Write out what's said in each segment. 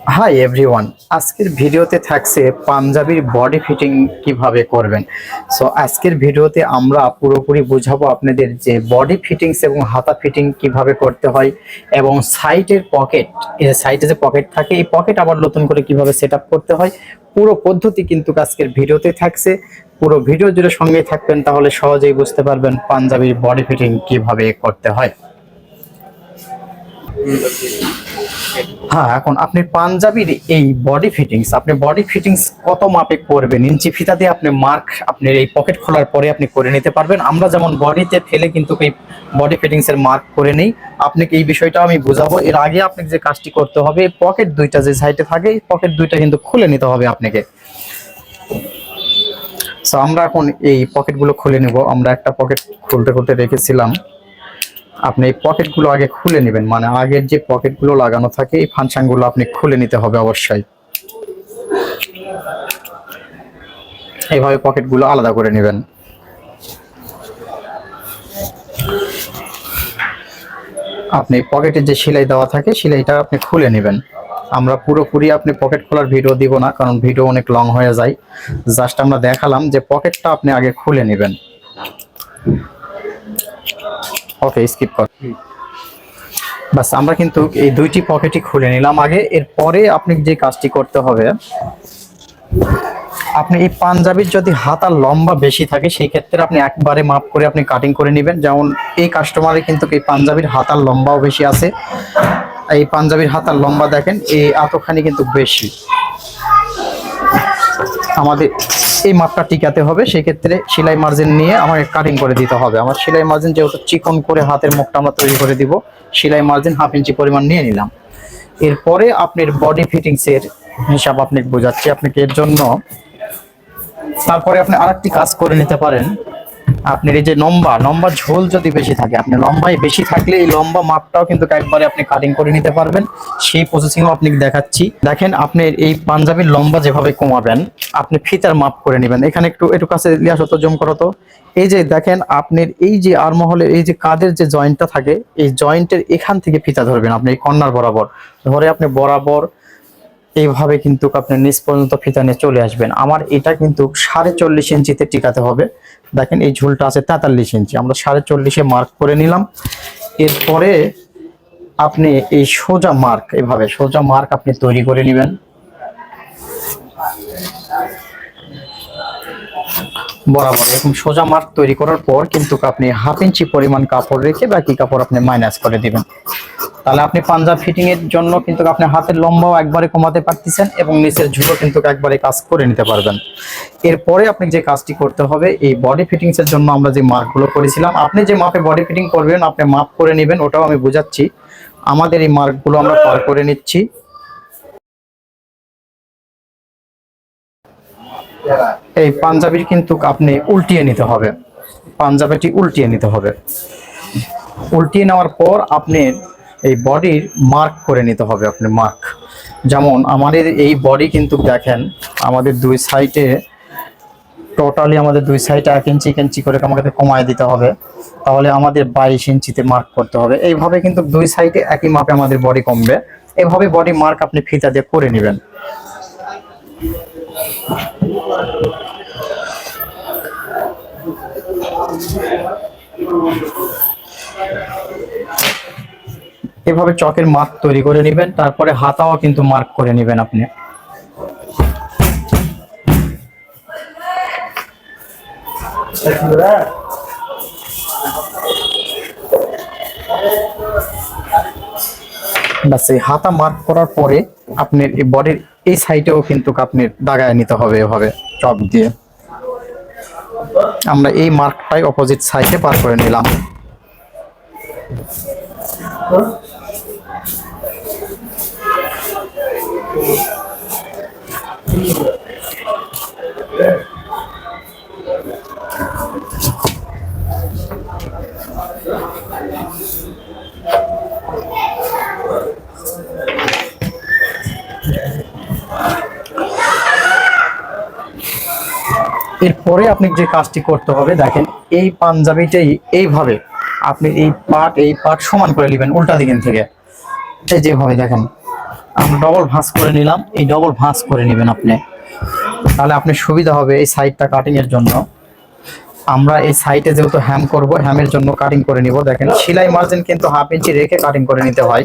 Hi everyone আজকের ভিডিওতে থাকছে পাঞ্জাবির বডি ফিটিং কীভাবে করবেন। সো আজকের ভিডিওতে আমরা পুরোপুরি বুঝাবো আপনাদের যে বডি ফিটিংস এবং হাতা ফিটিং কীভাবে করতে হয় এবং সাইডের পকেট সাইডে যে পকেট থাকে, এই পকেট আবার নতুন করে কীভাবে সেট করতে হয়, পুরো পদ্ধতি কিন্তু আজকের ভিডিওতে থাকছে। পুরো ভিডিও জুড়ে সঙ্গে থাকবেন, তাহলে সহজেই বুঝতে পারবেন পাঞ্জাবির বডি ফিটিং কীভাবে করতে হয়। হ্যাঁ এখন আপনি পাঞ্জাবির এই বডি ফিটিংস আপনি বডি ফিটিংস কত মাপে করবেন? ইঞ্চি ফিতা দিয়ে আপনি মার্ক আপনার এই পকেট খোলার পরে আপনি করে নিতে পারবেন। আমরা যেমন বডিতে ফেলে কিন্তু এই বডি ফিটিংস এর মার্ক করে নেই। আপনাকে এই বিষয়টা আমি বুঝাবো। এর আগে আপনাকে যে কাজটি করতে হবে পকেট দুইটা যে সাইডে থাকে পকেট দুইটা কিন্তু খুলে নিতে হবে আপনাকে। সো আমরা এখন এই পকেটগুলো খুলে নেব। আমরা একটা পকেট খুলতে খুলতে রেখেছিলাম। আপনি এই পকেটগুলো আগে খুলে নেবেন। মানে আগের যে পকেটগুলো লাগানো থাকে, এই ফাংশনগুলো আপনি খুলে নিতে হবে অবশ্যই। এইভাবে পকেটগুলো আলাদা করে নেবেন। আপনি পকেটে যে সেলাই দেওয়া থাকে, সেলাইটা আপনি খুলে নেবেন। আমরা পুরোপুরি আপনি পকেট খোলার ভিডিও দিব না, কারণ ভিডিও অনেক লং হয়ে যায়। জাস্ট আমরা দেখালাম যে পকেটটা আপনি আগে খুলে নেবেন। ওকে স্কিপ কর। বাস, আমরা কিন্তু এই দুইটি পকেটই খুলে নিলাম আগে। এরপরে আপনি যে কাজটি করতে হবে, আপনি এই পাঞ্জাবির যদি হাতার লম্বা বেশি থাকে সেই ক্ষেত্রে আপনি একবারে মাপ করে আপনি কাটিং করে নেবেন। যেমন এই কাস্টমারে কিন্তু এই পাঞ্জাবির হাতার লম্বাও বেশি আছে। এই পাঞ্জাবির হাতার লম্বা দেখেন, এই এতখানি কিন্তু বেশি। আমাদের এই মাপটা টিকাতে হবে। সেক্ষেত্রে সেলাই মার্জিন নিয়ে আমাকে কাটিং করে দিতে হবে। আমার সেলাই মার্জিন যেহেতু চিকন করে হাতের মুখটা আমরা তৈরি করে দিব, সেলাই মার্জিন হাফ ইঞ্চি পরিমাণ নিয়ে নিলাম। এরপরে আপনার বডি ফিটিংসের হিসাব আপনি বোঝাচ্ছি। আপনাকে এর জন্য তারপরে আপনি আরেকটি কাজ করে নিতে পারেন। আপনার এই যে লম্বা লম্বা ঝোল যদি বেশি থাকে, আপনি লম্বায় বেশি থাকলে এই লম্বা মাপটাও কিন্তু একবারে আপনি কাটিং করে নিতে পারবেন। সেই প্রসেসিংও আপনি দেখাচ্ছি। দেখেন, আপনি এই পাঞ্জাবির লম্বা যেভাবে কমাবেন, আপনি ফিতার মাপ করে নেবেন। এখানে একটু একটু কাছে লিয়াস হতো জম করো তো। এই যে দেখেন, আপনার এই যে আরমহলের এই যে কাদের যে জয়েন্টটা থাকে, এই জয়েন্টের এখান থেকে ফিতা ধরবেন আপনি, এই কর্নার বরাবর। ধরে আপনি বরাবর এইভাবে কিন্তু আপনি নিচ পর্যন্ত ফিতা নিয়ে চলে আসবেন। আমার এটা কিন্তু সাড়ে চল্লিশ ইঞ্চিতে টিকাতে হবে। দেখেন এই ঝুলটা আছে তেতাল্লিশ ইঞ্চি। আমরা সাড়ে চল্লিশে মার্ক করে নিলাম। এরপরে আপনি এই সোজা মার্ক এভাবে সোজা মার্ক আপনি তৈরি করে নেবেন। বরাবর এরকম সোজা মার্ক তৈরি করার পর কিন্তু আপনি হাফ ইঞ্চি পরিমাণ কাপড় রেখে বাকি কাপড় আপনি মাইনাস করে দিবেন। তাহলে আপনি পাঞ্জাব ফিটিং এর জন্য কিন্তু আপনি হাতের লম্বাও একবারে কমাতে পারতেছেন এবং নিচের ঝুলো কিন্তু একবারে কাজ করে নিতে পারবেন। এরপরে আপনি যে কাজটি করতে হবে, এই বডি ফিটিংস এর জন্য আমরা যে মার্কগুলো করেছিলাম, আপনি যে মাপে বডি ফিটিং করবেন, আপনি মাপ করে নেবেন, ওটাও আমি বুঝাচ্ছি। আমাদের এই মার্কগুলো আমরা পার করে নিচ্ছি। এই পাঞ্জাবির কিন্তু আপনি উল্টিয়ে নিতে হবে। পাঞ্জাবিটি উল্টিয়ে নিতে হবে। উল্টিয়ে নেওয়ার পর আপনি এই বডির মার্ক করে নিতে হবে আপনি মার্ক যেমন আমাদের এই বডি কিন্তু দেখেন, আমাদের দুই সাইডে টোটালি আমাদের দুই সাইডে এক ইঞ্চি এক ইঞ্চি করে আমাকে কমায় দিতে হবে। তাহলে আমাদের বাইশ ইঞ্চিতে মার্ক করতে হবে। এইভাবে কিন্তু দুই সাইডে একই মাপে আমাদের বডি কমবে। এভাবে বডি মার্ক আপনি ফিতা দিয়ে করে নেবেন। এভাবে চকের মার্ক তৈরি করে নেবেন, তারপরে হাতাও কিন্তু মার্ক করে নেবেন আপনি। হাতা মার্ক করার পরে আপনার এই বডির এই সাইডেও কিন্তু আপনি দাগায় নিতে হবে এভাবে, চক দিয়ে। আমরা এই মার্কটাই অপোজিট সাইডে পার করে নিলাম। এরপরে আপনি যে কাজটি করতে হবে দেখেন এই পাঞ্জাবিটাই এইভাবে আপনি এই পাট এই পাট সমান করে নেবেন উল্টা দিকের থেকে। এই যেভাবে দেখেন, আমরা ডবল ভাঁজ করে নিলাম। এই ডবল ভাঁজ করে নেবেন আপনি। তাহলে আপনি সুবিধা হবে এই সাইডটা কাটিং এর জন্য। আমরা এই সাইডে যেহেতু হ্যাম করব হ্যামের জন্য কাটিং করে নিব। দেখেন, সেলাই মার্জিন কিন্তু হাফ ইঞ্চি রেখে কাটিং করে নিতে হয়।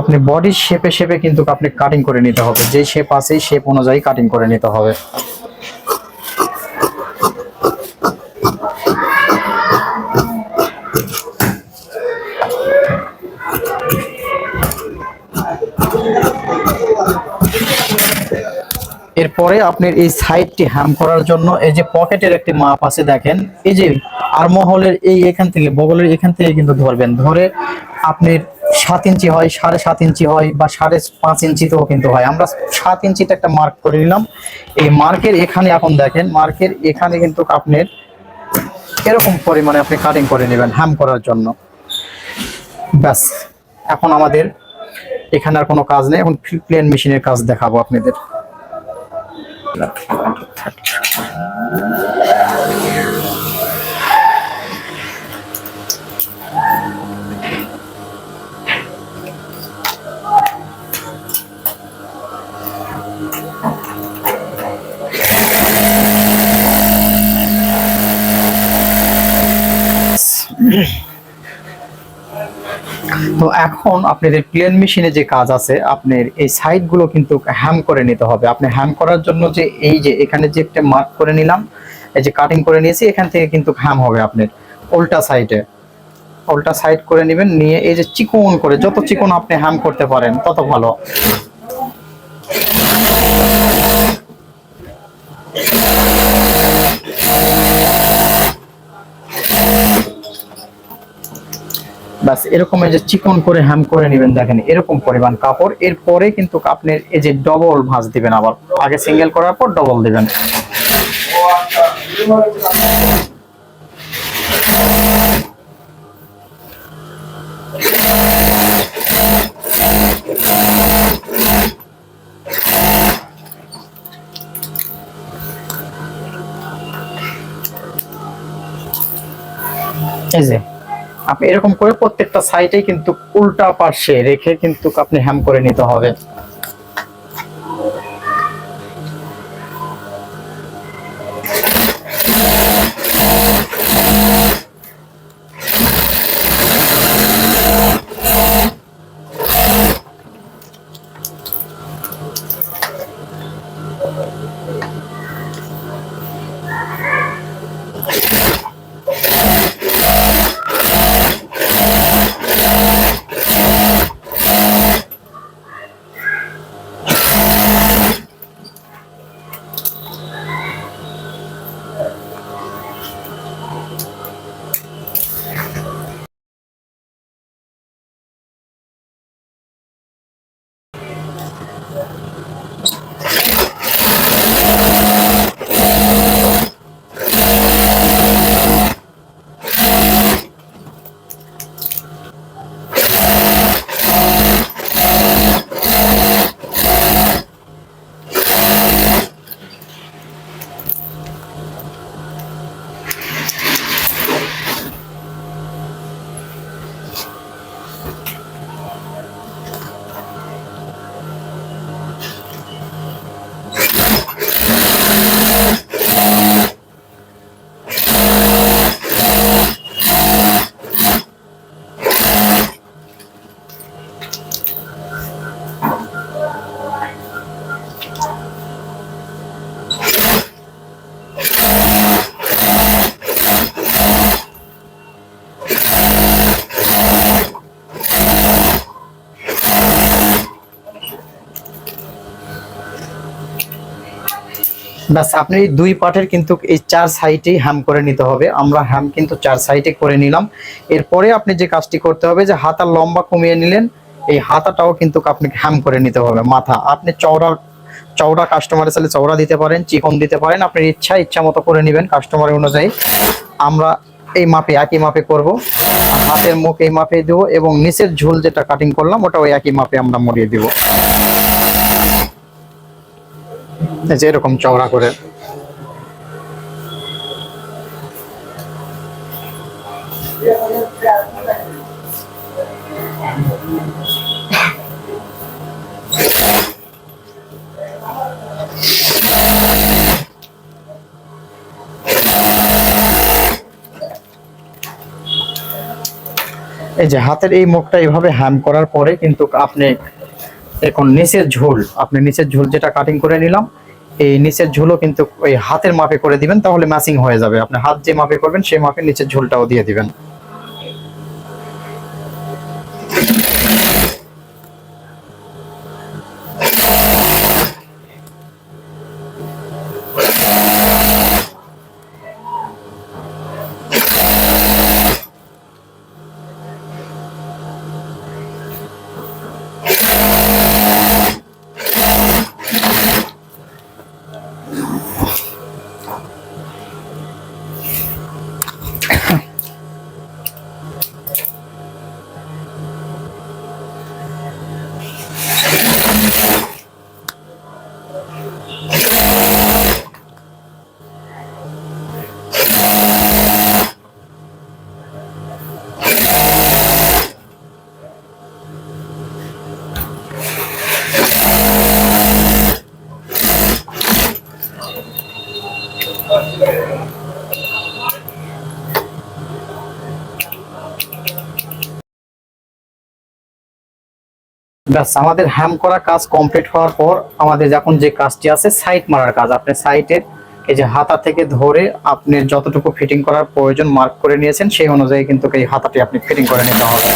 আপনি বডির শেপে শেপে কিন্তু আপনি কাটিং করে নিতে হবে। যে শেপ আছে শেপ অনুযায়ী কাটিং করে নিতে হবে। এরপরে আপনার এই সাইডটি হ্যাম করার জন্য, এই যে পকেটের একটি মাপ আছে, দেখেন। এই যে আরমহলের এই এখান থেকে, বগলের এখান থেকে কিন্তু ধরবেন। ধরে আপনার সাত ইঞ্চি হয়, সাড়ে সাত ইঞ্চি হয় বা সাড়ে পাঁচ ইঞ্চিতেও কিন্তু হয়। আমরা সাত ইঞ্চিতে একটা মার্ক করে নিলাম। এই মার্কের এখানে এখন দেখেন মার্কের এখানে কিন্তু আপনার এরকম পরিমাণে আপনি কাটিং করে নেবেন হ্যাম করার জন্য। ব্যাস, এখন আমাদের এখানে আর কোনো কাজ নেই। এখন প্লেন মেশিনের কাজ দেখাবো আপনাদের। তো এখন আপনাদের প্লেন মেশিনে যে কাজ আছে, আপনার এই সাইডগুলো কিন্তু হ্যাম করে নিতে হবে। আপনি হ্যাম করার জন্য যে এই যে এখানে যে একটা মার্ক করে নিলাম, এই যে কাটিং করে নিয়েছি, এখান থেকে কিন্তু হ্যাম হবে আপনার উল্টা সাইডে উল্টা সাইড করে নেবেন, নিয়ে এই যে চিকন করে, যত চিকন আপনি হ্যাম করতে পারেন, তত ভালো। বাস এরকম যে চিকন করে হ্যাম করে নেবেন, দেখেন, এরকম পরিমাণ কাপড়। এরপরে কিন্তু আপনার এই যে ডবল ভাঁজ দিবেন আবার। আগে সিঙ্গেল করার পর ডবল দিবেন। এই যে আপনি এরকম করে প্রত্যেকটা সাইডে কিন্তু উল্টা পাশে রেখে কিন্তু আপনি হ্যাম করে নিতে হবে। ব্যাস, আপনি দুই পার্টের কিন্তু এই চার সাইডেই হ্যাম করে নিতে হবে। আমরা হ্যাম কিন্তু চার সাইডে করে নিলাম। এরপরে আপনি যে কাজটি করতে হবে, যে হাতার লম্বা কমিয়ে নিলেন, এই হাতাটাও কিন্তু আপনাকে হ্যাম করে নিতে হবে, মাথা। আপনি চওড়া চওড়া কাস্টমারের চাইলে চওড়া দিতে পারেন, চিকন দিতে পারেন। আপনার ইচ্ছা ইচ্ছা মতো করে নেবেন কাস্টমারের অনুযায়ী। আমরা এই মাপে, একই মাপে করব। হাতের মুখ এই মাপে দেবো এবং নিচের ঝোল যেটা কাটিং করলাম ওটা ওই একই মাপে আমরা মরিয়ে দিব। এই যে এরকম চওড়া করে। এই যে হাতের এই মুখটা এইভাবে হ্যাম করার পরে কিন্তু আপনি এখন নিচের ঝোল, আপনি নিচের ঝোল যেটা কাটিং করে নিলাম এই নিচের ঝুলও কিন্তু ওই হাতের মাপে করে দিবেন, তাহলে ম্যাচিং হয়ে যাবে। আপনি হাত যে মাপে করবেন, সেই মাপে নিচের ঝুলটাও দিয়ে দিবেন। ব্যাস আমাদের হ্যাম করা কাজ কমপ্লিট হওয়ার পর আমাদের যখন যে কাজটি আছে সাইট মারার কাজ। আপনি সাইটের এই যে হাতা থেকে ধরে আপনি যতটুকু ফিটিং করার প্রয়োজন মার্ক করে নিয়েছেন, সেই অনুযায়ী কিন্তু এই হাতাটি আপনি ফিটিং করে নিতে হবে।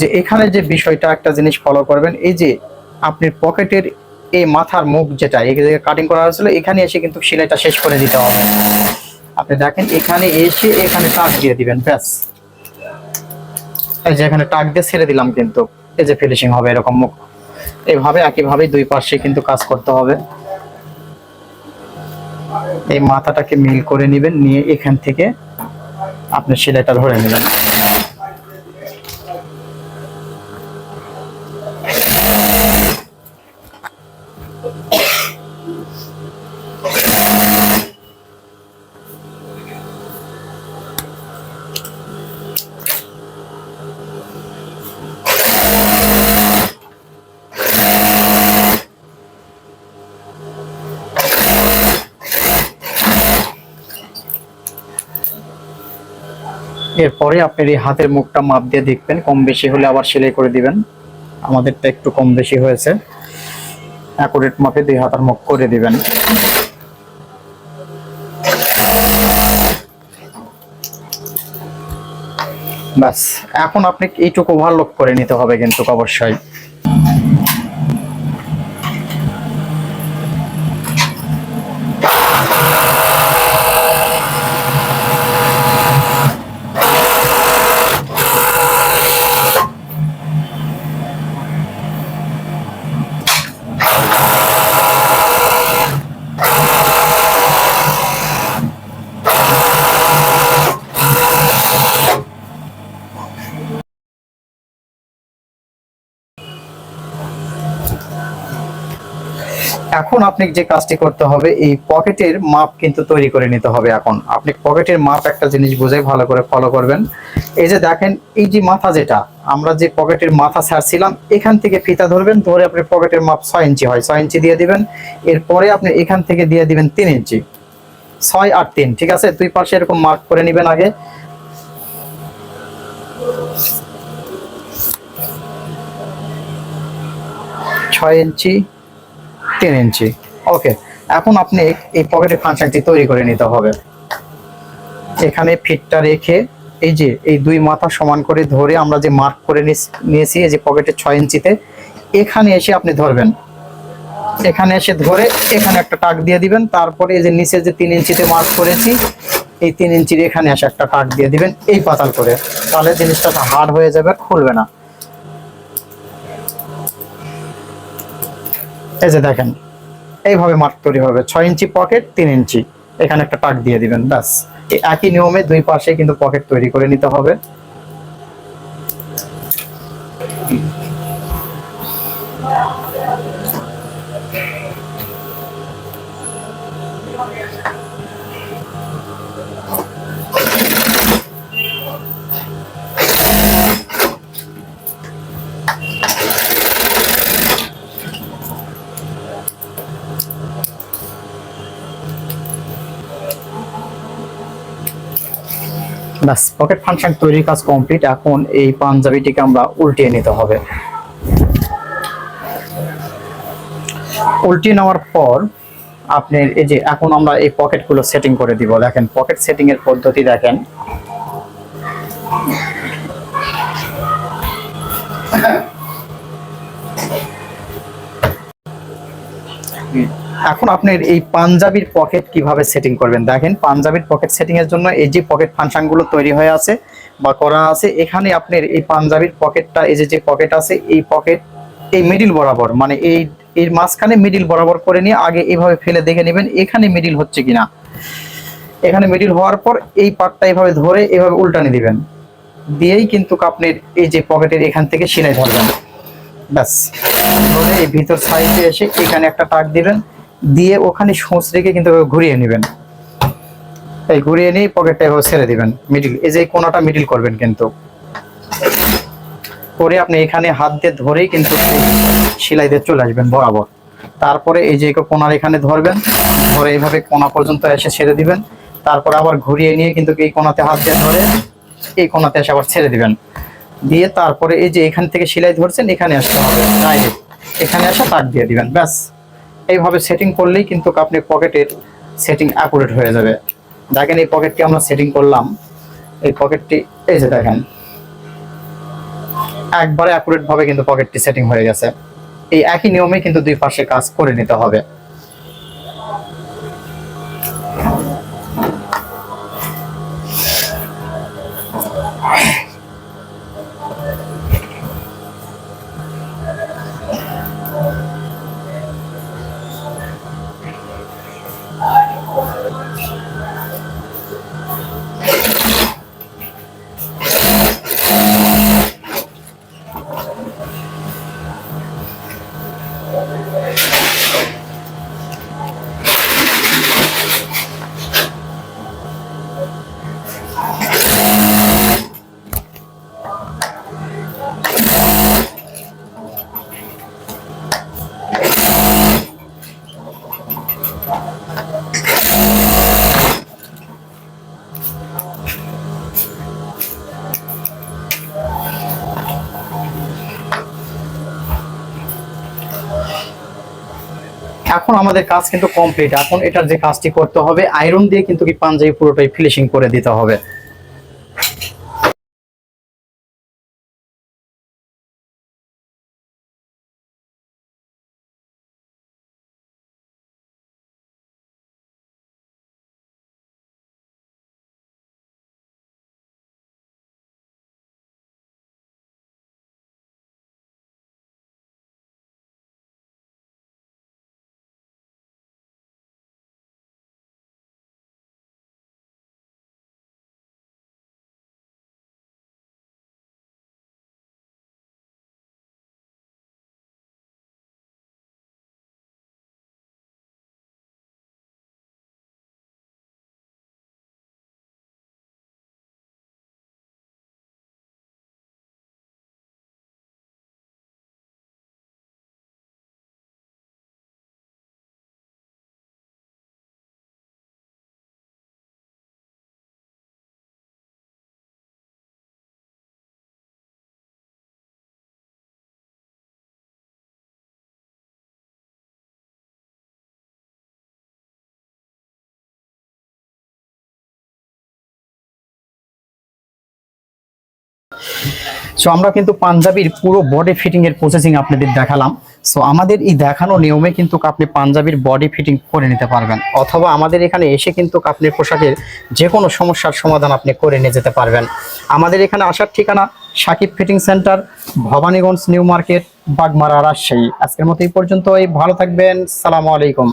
যে এখানে যে বিষয়টা, একটা জিনিস ফলো করবেন, এই যে আপনি পকেটের এই মাথার মুখ যেটা কাটিং করা হয়েছিল, এখানে এসে কিন্তু সেলাইটা শেষ করে দিতে হবে। আপনি দেখেন, এখানে এসে এখানে টাক দিয়ে দিবেন, ব্যাস। এই যে এখানে টাক দিয়ে ছেড়ে দিলাম কিন্তু, এই যে ফিনিশিং হবে এরকম মুখ। এইভাবে একইভাবে দুই পাশে কিন্তু কাজ করতে হবে। এই মাথাটাকে মিল করে নেবেন, নিয়ে এখান থেকে আপনি সেলাইটা ধরে নেবেন। এরপরে আপনার এই হাতের মুখটা মাপ দিয়ে দেখবেন, কম বেশি হলে আবার সেলাই করে দিবেন। আমাদেরটা একটু কম বেশি হয়েছে। অ্যাকুরেট মাপে দুই হাতার মুখ করে দিবেন। ব্যাস, এখন আপনি এইটুকু ওভারলোক করে নিতে হবে কিন্তু অবশ্যই। এখন আপনি যে কাজটি করতে হবে, এই পকেটের মাপ কিন্তু তৈরি করে নিতে হবে এখন। আপনি পকেটের মাপ একটা জিনিস বুঝে ভালো করে ফলো করবেন। এই যে দেখেন, এই যে মাথা যেটা, আমরা যে পকেটের মাথা ছাড়ছিলাম, এখান থেকে ফিতা ধরবেন, ধরে আপনি পকেটের মাপ ছয় ইঞ্চি হয়, ছয় ইঞ্চি দিয়ে দিবেন। এরপরে আপনি এখান থেকে দিয়ে দিবেন তিন ইঞ্চি। ছয় আর তিন, ঠিক আছে? দুই পাশে এরকম মার্ক করে নেবেন আগে। ছয় ইঞ্চি তিন ইঞ্চি ওকে এখন আপনি এই পকেটের ফাংশনটি তৈরি করে নিতে হবে। এখানে ফিটটা রেখে এই যে, এই দুই মাথা সমান করে ধরে আমরা যে মার্ক করে নিয়েছি, এই যে পকেটের ছয় ইঞ্চিতে, এখানে এসে আপনি ধরবেন। এখানে এসে ধরে এখানে একটা টাক দিয়ে দিবেন। তারপরে এই যে নিচে যে তিন ইঞ্চিতে মার্ক করেছি, এই তিন ইঞ্চির এখানে এসে একটা কাট দিয়ে দিবেন, এই পাতাল করে। তাহলে জিনিসটা হার্ড হয়ে যাবে, খুলবে না। এই যে দেখেন, এইভাবে মাঠ তৈরি হবে, ছয় ইঞ্চি পকেট, তিন ইঞ্চি। এখানে একটা টাক দিয়ে দিবেন, ব্যাস। একই নিয়মে দুই পাশে কিন্তু পকেট তৈরি করে নিতে হবে। ব্যাস পকেট ফাংশন তৈরির কাজ কমপ্লিট এখন এই পাঞ্জাবিটিকে আমরা উল্টিয়ে নিতে হবে। উল্টিয়ে নেওয়ার পর আপনার এই যে এখন আমরা এই পকেটগুলো সেটিং করে দিব, দেখেন পকেট সেটিং এর পদ্ধতি দেখেন। এখন আপনার এই পাঞ্জাবির পকেট কীভাবে সেটিং করবেন? দেখেন, পাঞ্জাবির পকেট সেটিং এর জন্য এই যে পকেট ফাংশনগুলো তৈরি হয়ে আছে বা করা আছে, এখানে আপনার এই পাঞ্জাবির পকেটটা এই যে যে পকেট আছে, এই পকেট এই মিডিল বরাবর মানে এই, এর মাঝখানে মিডিল বরাবর করে নিয়ে আগে এইভাবে ফেলে দেখে নেবেন, এখানে মিডিল হচ্ছে কিনা। এখানে মিডিল হওয়ার পর এই পাটটা এইভাবে ধরে এভাবে উল্টানে দিবেন। দিয়েই কিন্তু আপনার এই যে পকেটের এখান থেকে সেলাই ধরবেন। ব্যাস। ধরে এই ভিতর সাইডে এসে এখানে একটা টাক দিবেন। দিয়ে ওখানে সোঁচ রেখে কিন্তু ঘুরিয়ে নেবেন। এই ঘুরিয়ে নিয়ে পকেটটা এভাবে ছেড়ে দিবেন মিডিল এই যে কোনাটা মিডিল করবেন কিন্তু। করে আপনি এখানে হাত দিয়ে ধরেই কিন্তু সেলাই দিয়ে চলে আসবেন বরাবর। তারপরে এই যে কোনার এখানে ধরবেন, ধরে এইভাবে কোনা পর্যন্ত এসে ছেড়ে দিবেন। তারপরে আবার ঘুরিয়ে নিয়ে কিন্তু এই কোনাতে হাত দিয়ে ধরে এই কোনাতে এসে আবার ছেড়ে দিবেন। দিয়ে তারপরে এই যে এখান থেকে সেলাই ধরছেন, এখানে আসতে হবে ডাইরেক্ট এখানে এসে তাক দিয়ে দিবেন, ব্যাস। এইভাবে সেটিং করলেই কিন্তু আপনি পকেটের সেটিং অ্যাকুরেট হয়ে যাবে। দেখেন এই পকেটটি আমরা সেটিং করলাম। এই পকেটটি এই যে দেখেন, একবারে অ্যাকুরেটভাবে কিন্তু পকেটটি সেটিং হয়ে গেছে। এই একই নিয়মে কিন্তু দুই পাশে কাজ করে নিতে হবে। এখন আমাদের কাজ কিন্তু কমপ্লিট এখন এটার যে কাজটি করতে হবে আয়রন দিয়ে কিন্তু কি পাঞ্জাবি পুরোটাই ফিনিশিং করে দিতে হবে। সো আমরা কিন্তু পাঞ্জাবির পুরো বডি ফিটিং এর প্রসেসিং আপনাদের দেখালাম। সো আমাদের এই দেখানো নিয়মে কিন্তু আপনি পাঞ্জাবির বডি ফিটিং করে নিতে পারবেন। অথবা আমাদের এখানে এসে কিন্তু আপনি পোশাকের যে কোনো সমস্যার সমাধান আপনি করে নিয়ে যেতে পারবেন। আমাদের এখানে আসার ঠিকানা Sakib fitting centre Bhabaniganj, new market, Bagmara, Rajshahi. আজকের মতো এই পর্যন্তই। ভালো থাকবেন। সালামু আলাইকুম।